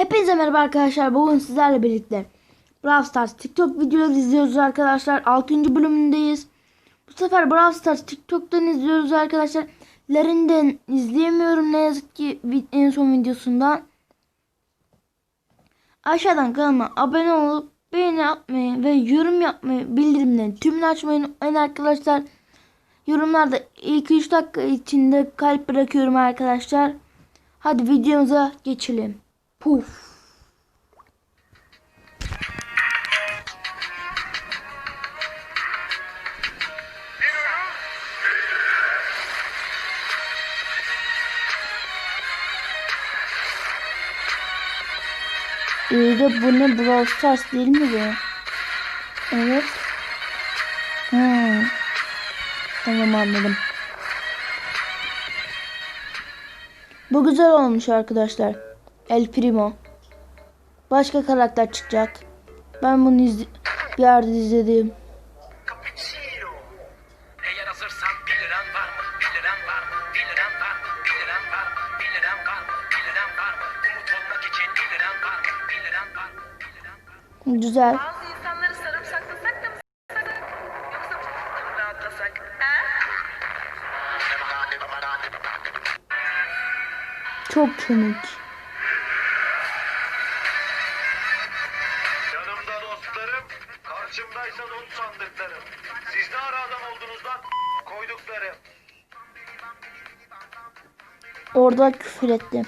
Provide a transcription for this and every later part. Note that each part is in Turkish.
Hepinize merhaba arkadaşlar. Bugün sizlerle birlikte Brawl Stars TikTok videoları izliyoruz arkadaşlar. 6. bölümündeyiz. Bu sefer Brawl Stars TikTok'tan izliyoruz arkadaşlar. Lerinden izleyemiyorum ne yazık ki en son videosundan. Aşağıdan kanalıma abone olup beğeni atmayı ve yorum yapmayı, bildirimleri tümünü açmayı unutmayın arkadaşlar. Yorumlarda ilk 3 dakika içinde kalp bırakıyorum arkadaşlar. Hadi videomuza geçelim. Puf. İyi de bu ne Brawl Stars değil mi bu? Evet. Hmm. Tamam anladım. Bu güzel olmuş arkadaşlar. El Primo. Başka karakter çıkacak. Ben bunu izle bir yerde izledim. Cappuccino. Eğer hazırsan 1 liran var mı? 1 liran var mı? 1 liran var mı? 1 liran var mı? 1 liran var mı? 1 liran var mı? Umut olmak için 1 liran var mı? 1 liran var mı? 1 liran var mı? Güzel. Bazı insanları not sandıklarım. Siz ne ara adam oldunuz lan? Koyduklarım. Orada küfür etti.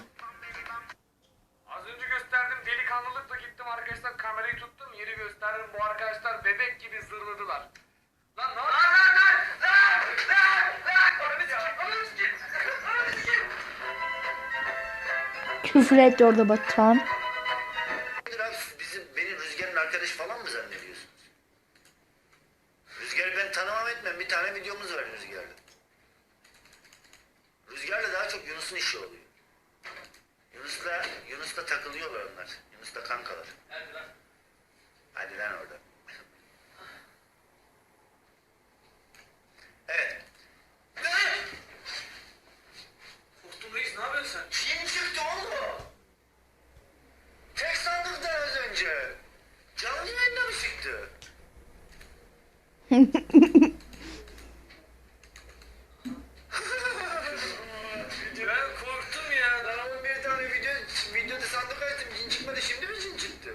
Az önce gösterdim delikanlılıkla gittim arkadaşlar kamerayı tuttum yeri gösterdim bu arkadaşlar bebek gibi zırladılar. Lan ne Lan lan lan lan lan lan Ananı sikeyim ananı sikeyim ananı sikeyim Küfür etti orada Batuhan. Bizim beni Rüzgar'ın arkadaşı falan mı zannediyorsunuz? Rüzgar'ı ben tanımam etmem. Bir tane videomuz var Rüzgar'la. Rüzgar'la daha çok Yunus'un işi oluyor. Yunus'la Yunus'la takılıyorlar onlar. Yunus'la kankalar. Hadi lan. Hadi lan orada. evet. Korktum reis ne yapıyorsun sen? Kim çıktı oğlum? Tek sandıkta az önce. Canlı yayında mı çıktı? Ben korktum ya. Daha 11 tane video, videoda sandık açtım. Cin çıkmadı. Şimdi mi cin çıktı?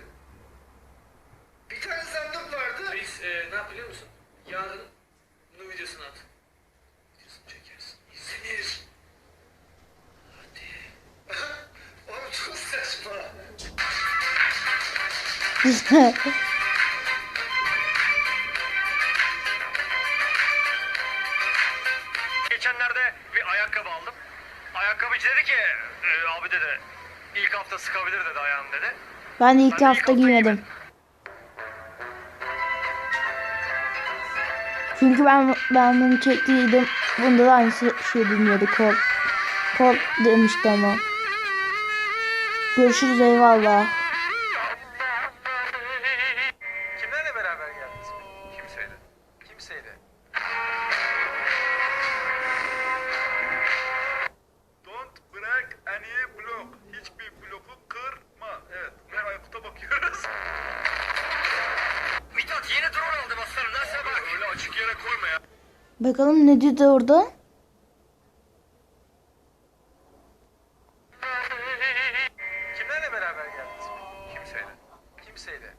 Bir tane sandık vardı. Reis e, ne yap biliyor musun? Yarın bunun videosunu at. Videosunu çekersin. İzlenir. Oğlum çok saçma. Geçenlerde bir ayakkabı aldım. Ayakkabıcı dedi ki, "E, abi dedi, ilk hafta sıkabilir dedi ayağını dedi. Ben de ilk Ben hafta hafta giymedim. giymedim. Çünkü ben ben bunu çektiydim. Bunda da aynı şey dinliyordu kol. Kol demişti ama. Görüşürüz eyvallah. Bakalım ne dedi orada? Kimlerle beraber geldiniz? Kimseyle. Kimseyle.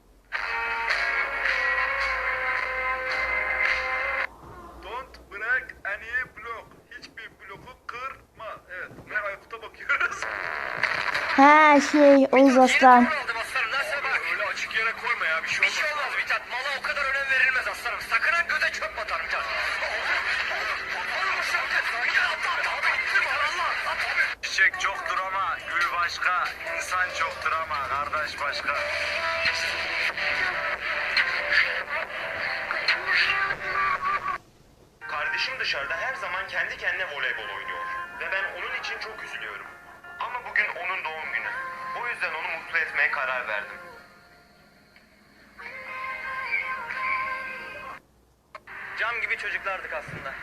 Don't break any block. Hiçbir bloku kırma. Evet. Ve Aykut'a bakıyoruz. Ha şey Oğuz Aslan. Başka, insan çoktur ama kardeş başka. Kardeşim dışarıda her zaman kendi kendine voleybol oynuyor. Ve ben onun için çok üzülüyorum. Ama bugün onun doğum günü. O yüzden onu mutlu etmeye karar verdim. Cam gibi çocuklardık aslında.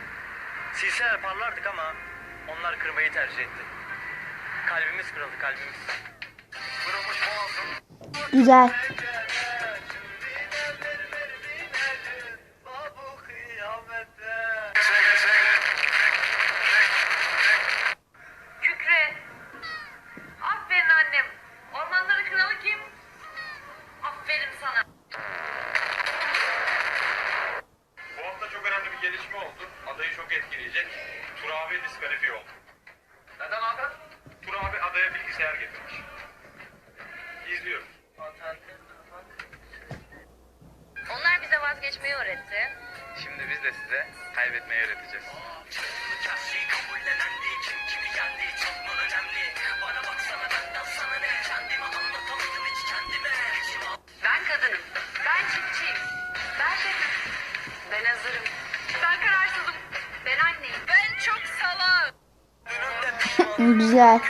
Silseler parlardık ama onlar kırmayı tercih etti. Kalbimiz kırıldı kalbimiz. Kırılmış boğaz Güzel. Kükre. Aferin annem. Ormanların kralı kim? Aferin sana. Bu hafta çok önemli bir gelişme oldu. Adayı çok etkileyecek. Tur abi diskalifiye oldu. Vazgeçmeyi öğretti. Şimdi biz de size kaybetmeyi öğreteceğiz. Ben kadınım. Ben çiftçiyim. Ben şefim. Ben hazırım. Ben kararsızım. Ben anneyim. Ben çok salak. Güzel.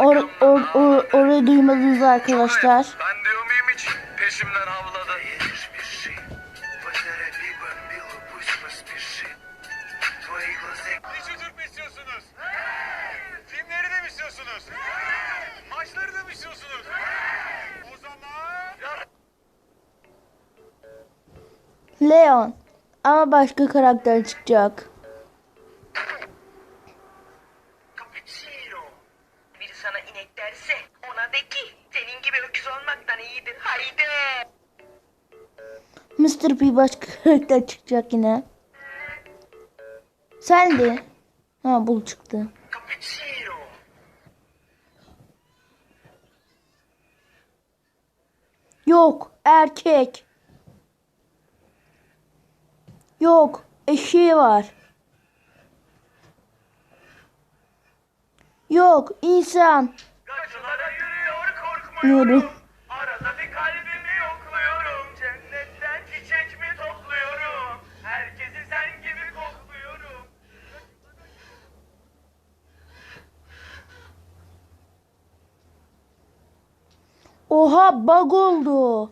Or, or, or, orayı duymadınız arkadaşlar. Ben diyor muyum hiç? Peşimden havladı. Leon. Ama başka karakter çıkacak. Mr. P başka karakter çıkacak yine. Sen de. Ha bul çıktı. Yok erkek. Yok eşeği var. Yok insan. Yürü. Oha bug oldu.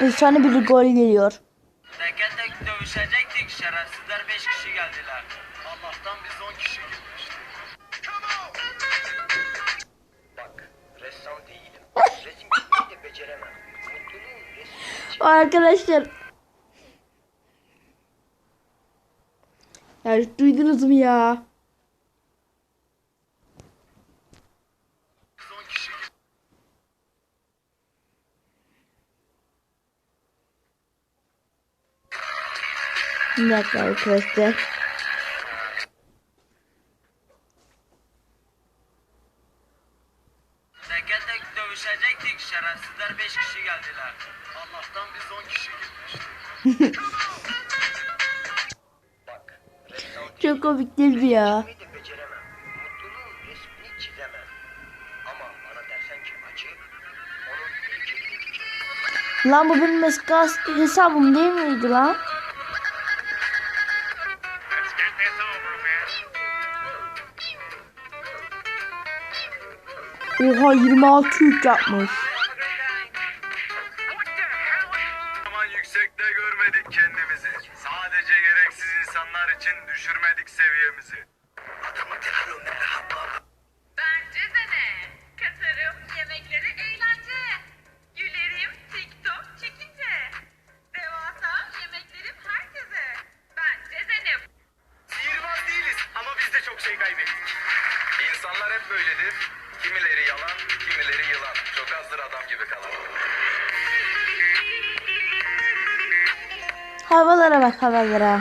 Efsane bir gol geliyor. Teke tek dövüşecektik. Şerefsizler 5 kişi geldiler. Allah'tan biz 10 kişi gitmiştik. Bak ressam değilim. Resim yapmayı da beceremem. Mutluluğum resim Arkadaşlar. Ya duydunuz mu ya? Bir dakika arkadaşlar. Teke tek dövüşecektik. Şerefsizler 5 kişi geldiler. Allah'tan biz 10 kişi gitmiştik. Çok komik değil mi ya? Lan bu benim eski hesabım değil miydi lan? Oha 26 yük yapmış. Zaman yüksekte görmedik kendimizi. Sadece gereksiz insanlar için düşürmedik seviyemizi. Bence de ne? Katarım yemekleri eğlence. Gülerim TikTok çekince. Devasa yemeklerim herkese. Bence de ne? Sihirbaz değiliz ama biz de çok şey kaybettik. İnsanlar hep böyledir. Kimileri yalan, kimileri yılan. Çok azdır adam gibi kalan. Havalara bak havalara.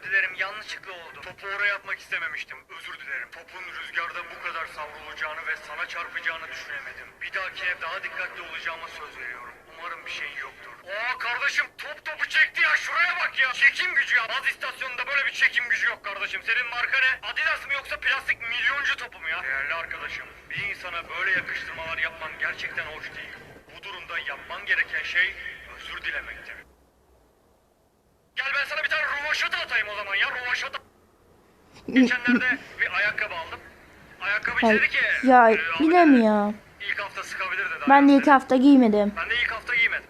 Özür dilerim yanlışlıkla oldu. Topu oraya atmak istememiştim. Özür dilerim. Topun rüzgarda bu kadar savrulacağını ve sana çarpacağını düşünemedim. Bir dahakine daha dikkatli olacağıma söz veriyorum. Umarım bir şeyin yoktur. Aa kardeşim top topu çekti ya şuraya bak ya. Çekim gücü ya. Baz istasyonunda böyle bir çekim gücü yok kardeşim. Senin marka ne? Adidas mı yoksa plastik milyoncu topu mu ya? Değerli arkadaşım bir insana böyle yakıştırmalar yapman gerçekten hoş değil. Bu durumda yapman gereken şey özür dilemektir. Gel ben sana bir tane rovaşata atayım o zaman ya rovaşata. Geçenlerde bir ayakkabı aldım. Ayakkabıcı Ay, dedi ki... ya "Ee, abi yine mi ya? İlk hafta sıkabilir dedi. Ben de ayağını." ilk hafta giymedim. Ben de ilk hafta giymedim.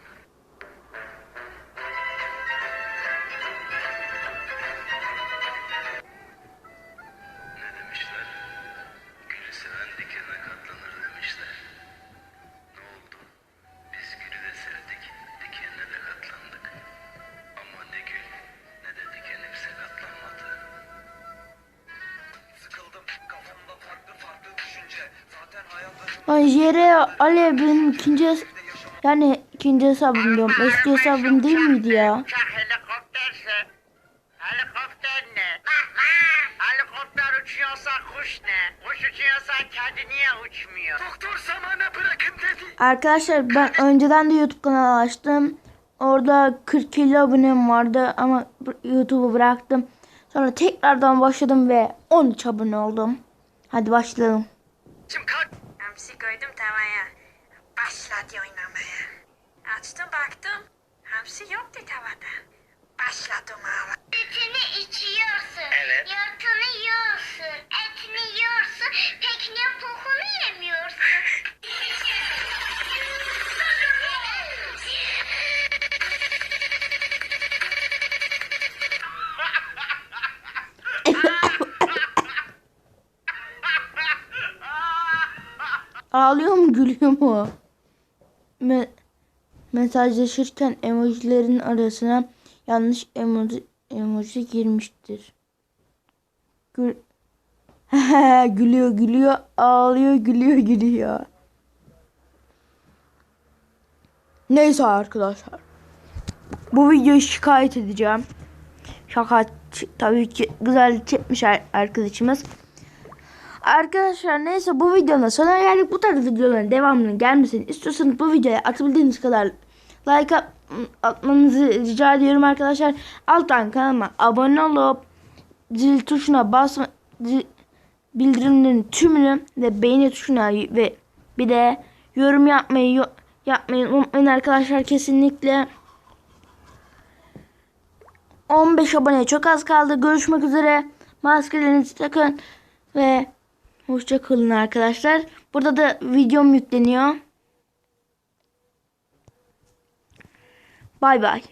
Jere Ale benim ikinci yani ikinci hesabım diyorum. Eski hesabım değil miydi ya? helikopterse helikopter ne? Helikopter uçuyorsa kuş ne? Kuş uçuyorsa kedi niye uçmuyor? Doktor zamana bırakın dedi. Arkadaşlar ben önceden de YouTube kanalı açtım. Orada 40 abonem vardı ama YouTube'u bıraktım. Sonra tekrardan başladım ve 13 abone oldum. Hadi başlayalım. Şimdi kalk. Koydum tavaya. Başladı oynamaya. Açtım baktım. Hamsi yoktu tavada. Başladım ama. Sütünü içiyorsun. Evet. Yotunu yiyorsun. Etini yiyorsun. Peki niye pokunu yemiyorsun? Ağlıyor mu gülüyor mu? Me- mesajlaşırken emojilerin arasına yanlış emoji, emoji girmiştir. Gül gülüyor gülüyor ağlıyor gülüyor gülüyor. Neyse arkadaşlar. Bu videoyu şikayet edeceğim. Şaka tabii ki güzel çekmiş ar- arkadaşımız. Arkadaşlar neyse bu videonun sonuna geldik. Bu tarz videoların devamının gelmesini istiyorsanız bu videoya atabildiğiniz kadar like at- atmanızı rica ediyorum arkadaşlar. Alttan kanalıma abone olup zil tuşuna basma zil- bildirimlerin tümünü ve beğeni tuşuna ve bir de yorum yapmayı yo- yapmayı unutmayın arkadaşlar kesinlikle. 15 abone çok az kaldı. Görüşmek üzere. Maskelerinizi takın ve hoşça kalın arkadaşlar. Burada da videom yükleniyor. Bay bay.